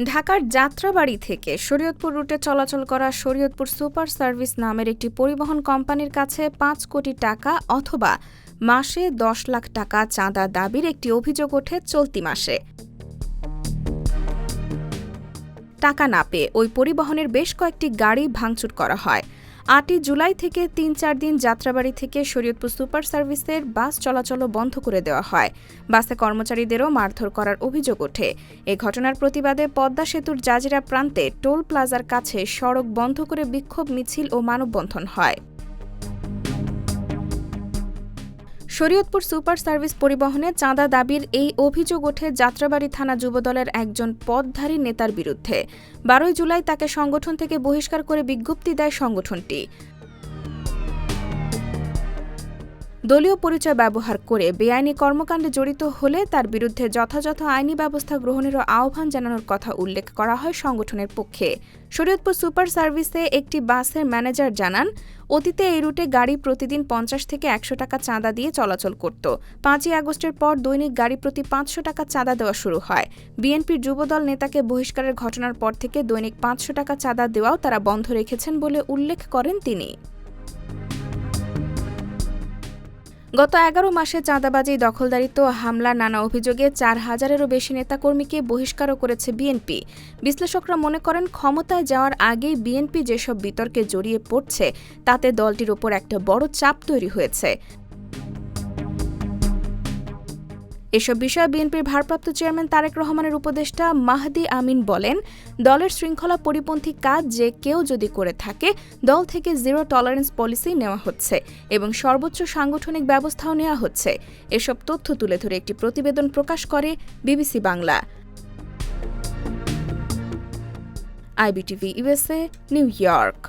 ঢাকার যাত্রাবাড়ি থেকে শরীয়তপুর রুটে চলাচল করা শরীয়তপুর সুপার সার্ভিস নামের একটি পরিবহন কোম্পানির কাছে পাঁচ কোটি টাকা অথবা মাসে দশ লাখ টাকা চাঁদা দাবির একটি অভিযোগ ওঠে চলতি মাসে। টাকা না পেয়ে ওই পরিবহনের বেশ কয়েকটি গাড়ি ভাঙচুর করা হয়। আটই জুলাই থেকে তিন চার দিন যাত্রাবাড়ি থেকে শরীয়তপুর সুপার সার্ভিসের বাস চলাচলও বন্ধ করে দেওয়া হয়। বাসে কর্মচারীদেরও মারধর করার অভিযোগ ওঠে। এ ঘটনার প্রতিবাদে পদ্মা সেতুর জাজিরা প্রান্তে টোল প্লাজার কাছে সড়ক বন্ধ করে বিক্ষোভ মিছিল ও মানববন্ধন হয়। শরীয়তপুর সুপার সার্ভিস পরিবহনে চাঁদা দাবির এই অভিযোগ ওঠে যাত্রাবাড়ি থানা যুবদলের একজন পদধারী নেতার বিরুদ্ধে। বারোই জুলাই তাকে সংগঠন থেকে বহিষ্কার করে বিজ্ঞপ্তি দেয় সংগঠনটি। দলীয় পরিচয় ব্যবহার করে বেআইনি কর্মকাণ্ডে জড়িত হলে তার বিরুদ্ধে যথাযথ আইনি ব্যবস্থা গ্রহণেরও আহ্বান জানানোর কথা উল্লেখ করা হয় সংগঠনের পক্ষে। শরীয়তপুর সুপার সার্ভিসে একটি বাসের ম্যানেজার জানান, অতীতে এই রুটে গাড়ি প্রতিদিন পঞ্চাশ থেকে একশো টাকা চাঁদা দিয়ে চলাচল করত। পাঁচই আগস্টের পর দৈনিক গাড়ি প্রতি পাঁচশো টাকা চাঁদা দেওয়া শুরু হয়। বিএনপির যুবদল নেতাকে বহিষ্কারের ঘটনার পর থেকে দৈনিক পাঁচশো টাকা চাঁদা দেওয়াও তারা বন্ধ রেখেছেন বলে উল্লেখ করেন তিনি। গত এগারো মাসে চাঁদাবাজি, দখলদারিত্ব হামলা নানা অভিযোগে চার হাজারেরও বেশি নেতাকর্মীকে বহিষ্কারও করেছে বিএনপি। বিশ্লেষকরা মনে করেন, ক্ষমতায় যাওয়ার আগেই বিএনপি যেসব বিতর্কে জড়িয়ে পড়ছে, তাতে দলটির ওপর একটা বড় চাপ তৈরি হয়েছে। এসব বিষয়ে বিএনপির ভারপ্রাপ্ত চেয়ারম্যান তারেক রহমানের উপদেষ্টা মাহদি আমিন বলেন, দলের শৃঙ্খলা পরিপন্থী কাজ যে কেউ যদি করে থাকে, দল থেকে জিরো টলারেন্স পলিসি নেওয়া হচ্ছে এবং সর্বোচ্চ সাংগঠনিক ব্যবস্থাও নেওয়া হচ্ছে। এসব তথ্য তুলে ধরে একটি প্রতিবেদন প্রকাশ করে BBC Bangla. IBTV USA New York.